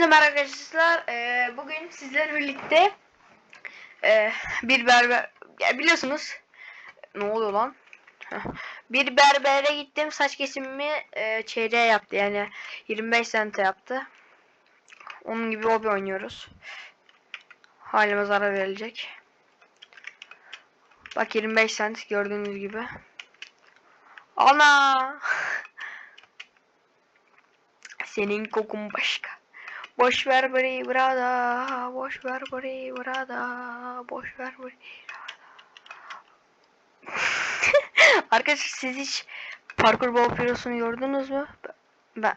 Hepinize merhaba arkadaşlar. Ee, bugün sizlerle birlikte ee, bir berber ya biliyorsunuz ne oluyor lan? Bir berbere gittim saç kesimimi ee, çeyreğe yaptı yani 25 sente yaptı. Onun gibi hobi oynuyoruz. Halime zarar verilecek. Bak 25 sent gördüğünüz gibi. Ana! Senin kokun başka. Boş ver bari burada, boş ver bari burada, boş ver bari Arkadaşlar siz hiç parkur bol pirosunu gördünüz mü? Ben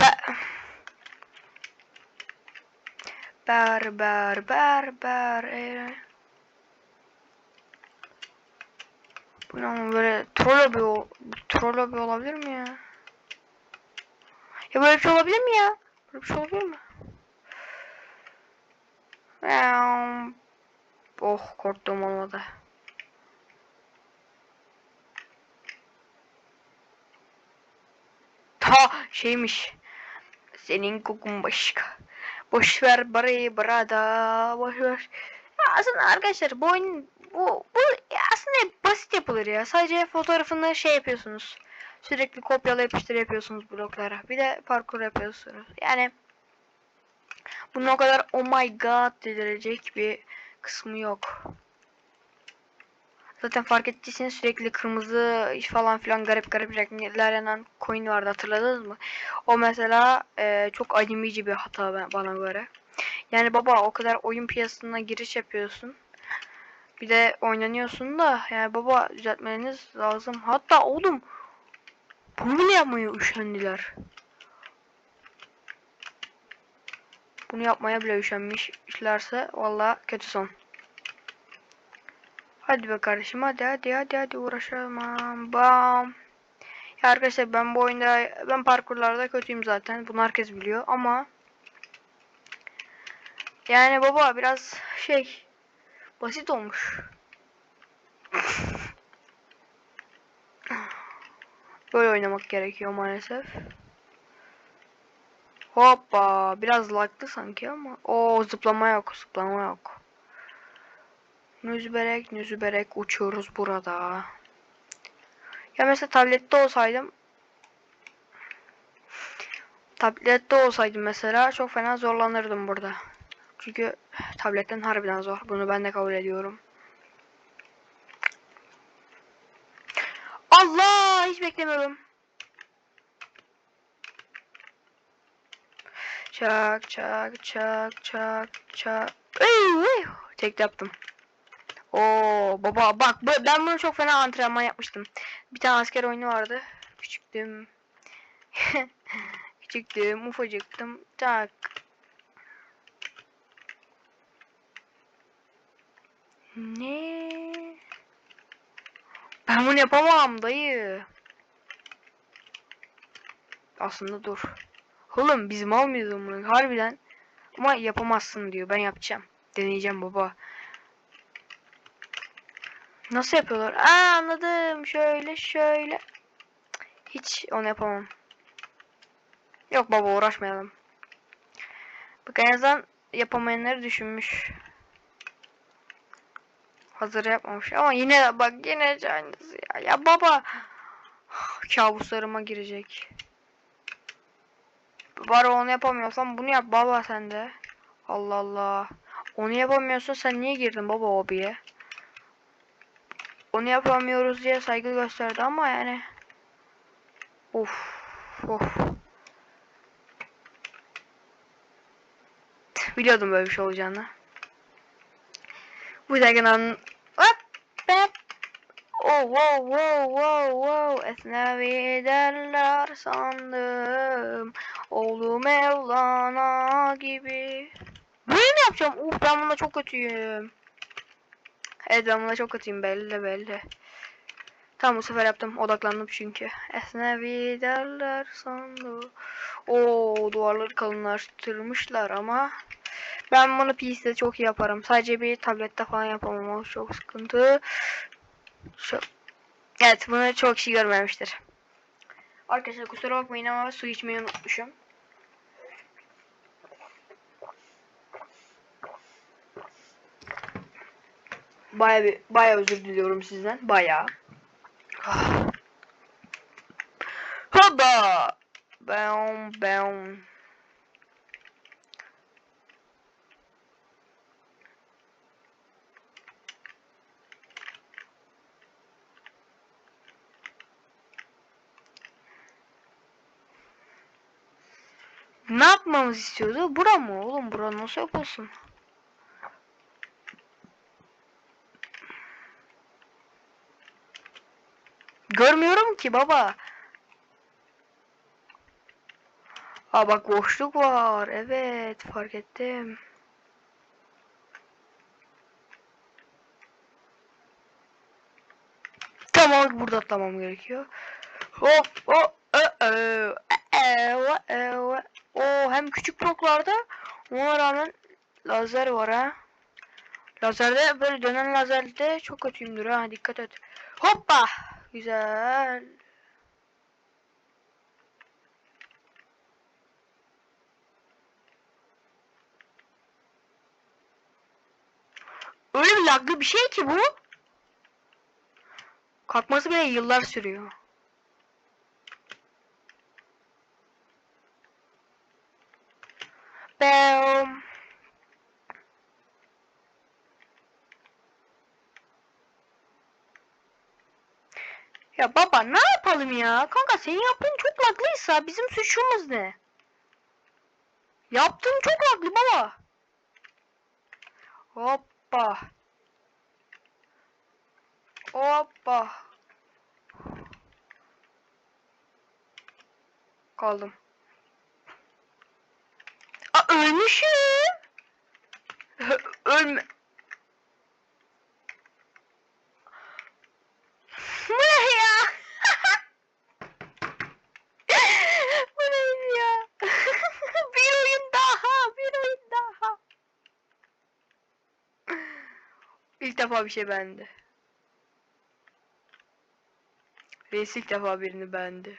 ben ber ber ber ber e. Bu ne böyle troll bir o troll bir olabilir mi ya? Ya böyle bir şey olabilir mi ya? Böyle bir şey olabilir mi? Oh korktum olmadı. Ta şeymiş. Senin kokun başka. Boş ver bari burada. Boş. Ya aslında arkadaşlar bu oyun bu bu aslında basit yapılır ya. Sadece fotoğrafını şey yapıyorsunuz. Sürekli kopyala yapıştır yapıyorsunuz bloklara. Bir de parkur yapıyorsunuz. Yani bunun o kadar oh my god dedirecek bir kısmı yok. Zaten fark ettiyseniz sürekli kırmızı falan filan garip garip renkler yanan coin vardı hatırladınız mı? O mesela e, çok acemici bir hata ben- bana göre. Yani baba o kadar oyun piyasasına giriş yapıyorsun. Bir de oynanıyorsun da yani baba düzeltmeniz lazım. Hatta oğlum bunu yapmaya üşendiler. Bunu yapmaya bile üşenmişlerse valla kötü son. Hadi be kardeşim hadi hadi hadi hadi uğraşalım. Bam. Ya arkadaşlar ben bu oyunda ben parkurlarda kötüyüm zaten. Bunu herkes biliyor ama yani baba biraz şey basit olmuş. Böyle oynamak gerekiyor maalesef. Hoppa biraz laglı sanki ama o zıplama yok zıplama yok. Nüzberek nüzberek uçuyoruz burada. Ya mesela tablette olsaydım tablette olsaydım mesela çok fena zorlanırdım burada. Çünkü tabletten harbiden zor. Bunu ben de kabul ediyorum. Allah hiç beklemiyorum. Çak çak çak çak çak. Ey. Tek yaptım. Oo baba bak ben bunu çok fena antrenman yapmıştım. Bir tane asker oyunu vardı. Küçüktüm. Küçüktüm, ufacıktım. Tak. Ne? Ben bunu yapamam dayı. Aslında dur. Oğlum biz mal mıyız bunu? Harbiden. Ama yapamazsın diyor. Ben yapacağım. Deneyeceğim baba. Nasıl yapıyorlar? Aa anladım. Şöyle şöyle. Hiç onu yapamam. Yok baba uğraşmayalım. Bak en azından yapamayanları düşünmüş. Hazır yapmamış ama yine de bak yine aynısı ya. Ya baba kabuslarıma girecek. Bari onu yapamıyorsan bunu yap baba sen de. Allah Allah. Onu yapamıyorsun sen niye girdin baba hobiye? Onu yapamıyoruz diye saygı gösterdi ama yani. Of. Of. Biliyordum böyle bir şey olacağını. Bu yüzden hop hop. Oh wow wow wow wow. Esnevi derler sandım. Oğlu Mevlana gibi. Böyle mi yapacağım? Uf ben bunda çok kötüyüm. Evet ben bunda çok kötüyüm. Belli belli. Tamam bu sefer yaptım. Odaklandım çünkü. Esnevi derler sandım. Oo duvarları kalınlaştırmışlar ama ben bunu PC'de çok iyi yaparım. Sadece bir tablette falan yapamam. O çok sıkıntı. Şu... Evet bunu çok kişi görmemiştir. Arkadaşlar kusura bakmayın ama su içmeyi unutmuşum. Baya bir baya özür diliyorum sizden. Baya. Haba. Bam bam. Ne yapmamız istiyordu? Bura mı oğlum? Bura nasıl yapılsın? Görmüyorum ki baba. Aa bak boşluk var. Evet fark ettim. Tamam burada atlamam gerekiyor. Hop hop. e, e, e, e, e, e. O hem küçük bloklarda ona rağmen lazer var ha. Lazerde böyle dönen lazerde çok kötüyümdür ha dikkat et. Hoppa. Güzel. Öyle bir laglı bir şey ki bu. Kalkması bile yıllar sürüyor. Bam. Ya baba ne yapalım ya? Kanka senin yaptığın çok laglıysa bizim suçumuz ne? Yaptığın çok laglı baba. Hoppa. Hoppa. Kaldım. Aa ölmüşüm. Ölme. Bu ne ya? Bu neydi ya? bir oyun daha, bir oyun daha. İlk defa bir şey beğendi. Reis ilk defa birini beğendi.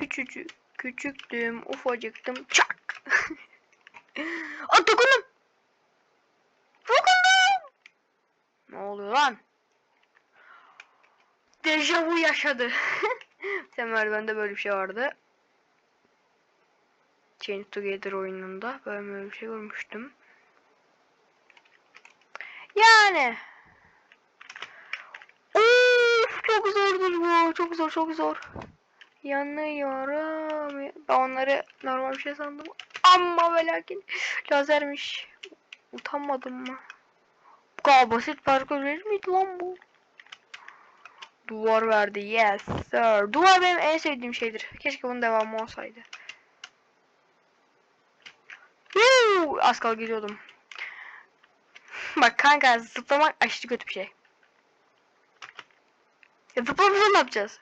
Wow, küçücük. Küçüktüm, ufacıktım. Çak. Aa dokundum. Dokundum. Ne oluyor lan? Dejavu yaşadı. Temel bende böyle bir şey vardı. Chain Together oyununda ben böyle bir şey görmüştüm. Yani. Of çok zordur bu. Çok zor çok zor. Yanıyorum. Ben onları normal bir şey sandım. Ama ve lakin lazermiş. Utanmadım mı? Bu kadar basit parkur verir miydi lan bu? Duvar verdi. Yes sir. Duvar benim en sevdiğim şeydir. Keşke bunun devamı olsaydı. Woo! Az kal gidiyordum. Bak kanka zıplamak aşırı kötü bir şey. Ya zıplamasa ne yapacağız?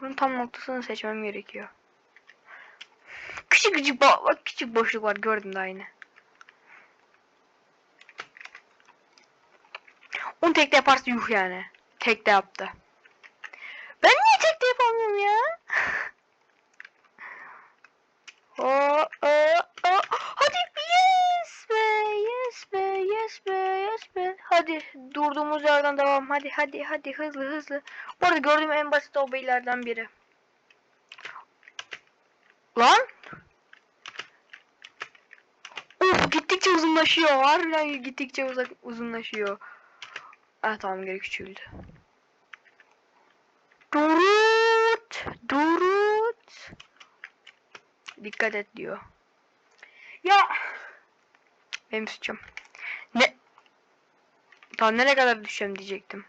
Bunun tam noktasını seçmem gerekiyor. Küçük küçük bak, küçük boşluk var gördüm daha yine. Onu tekte yaparsa yuh yani. Tekte yaptı. Ben niye tekte yapamıyorum ya? Oh, oh, oh. Hadi yes be, yes be, yes be. Hadi durduğumuz yerden devam. Hadi, hadi, hadi hızlı, hızlı. Bu arada gördüğüm en basit obaylardan biri. Lan? Uf, gittikçe uzunlaşıyor. Harbiden gittikçe uzak, uzunlaşıyor. Ah tamam geri küçüldü. Durut, durut. Dikkat et diyor. Ya benim suçum. Daha nereye kadar düşeceğim diyecektim.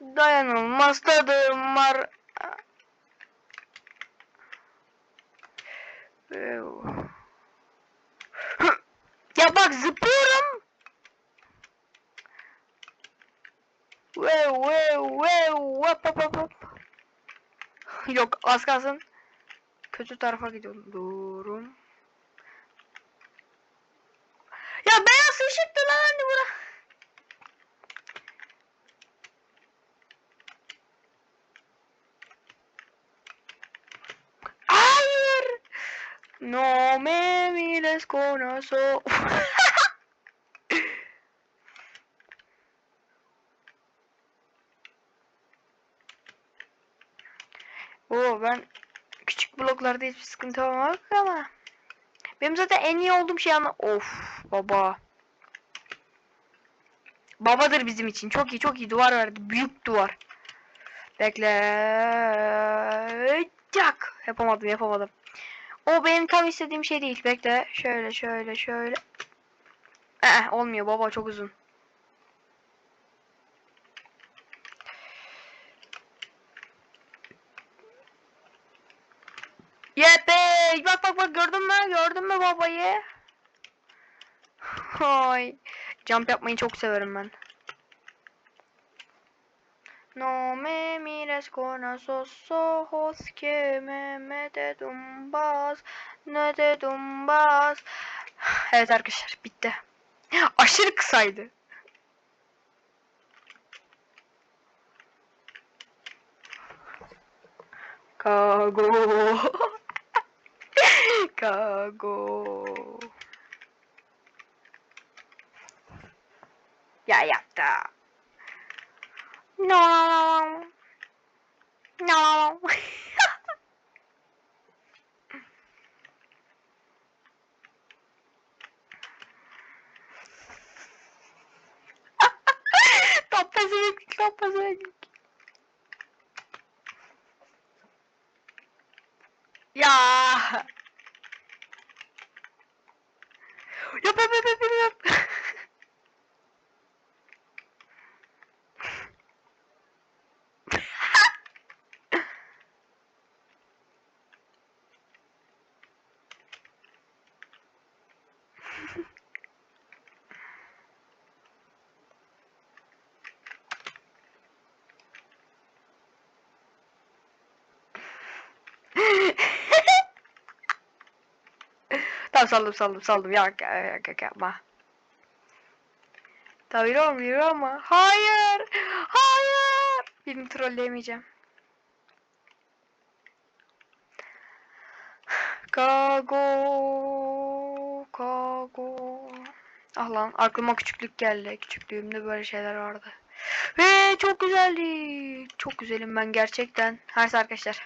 Dayanılmaz tadım var. Ya bak zıplıyorum. Hop hop hop hop. Yok az kalsın. Kötü tarafa gidiyorum. Durum. düşürttü lan anne bura. Hayır. No me mires con oso. Oo ben küçük bloklarda hiçbir sıkıntı olmak ama benim zaten en iyi olduğum şey ama of baba. Babadır bizim için. Çok iyi çok iyi duvar verdi. Büyük duvar. Bekle. Yak. Yapamadım yapamadım. O benim tam istediğim şey değil. Bekle. Şöyle şöyle şöyle. Eh, olmuyor baba çok uzun. Yepe! Bak bak bak gördün mü? Gördün mü babayı? Hay. Jump yapmayı çok severim ben. No me mires con esos ojos que me mete tumbas, ne te tumbas. Evet arkadaşlar bitti. Aşırı kısaydı. Kago. Kago. Ya yaptı. No. No. Tapazık, tapazık. Ya. Yap yap yap yap yap. Tamam saldım saldım saldım. Yok yok yok yapma. Tamam yürü oğlum yürü ama. Hayır. Hayır. Birini trolleyemeyeceğim. Kago. Kago. Ah lan aklıma küçüklük geldi. Küçüklüğümde böyle şeyler vardı. Ve çok güzeldi. Çok güzelim ben gerçekten. Her arkadaşlar.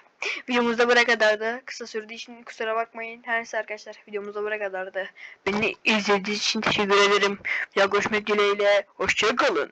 Videomuzda buraya kadardı. Kısa sürdüğü için kusura bakmayın. Her neyse arkadaşlar videomuzda buraya kadardı. Beni izlediğiniz için teşekkür ederim. Ya görüşmek dileğiyle. Hoşçakalın.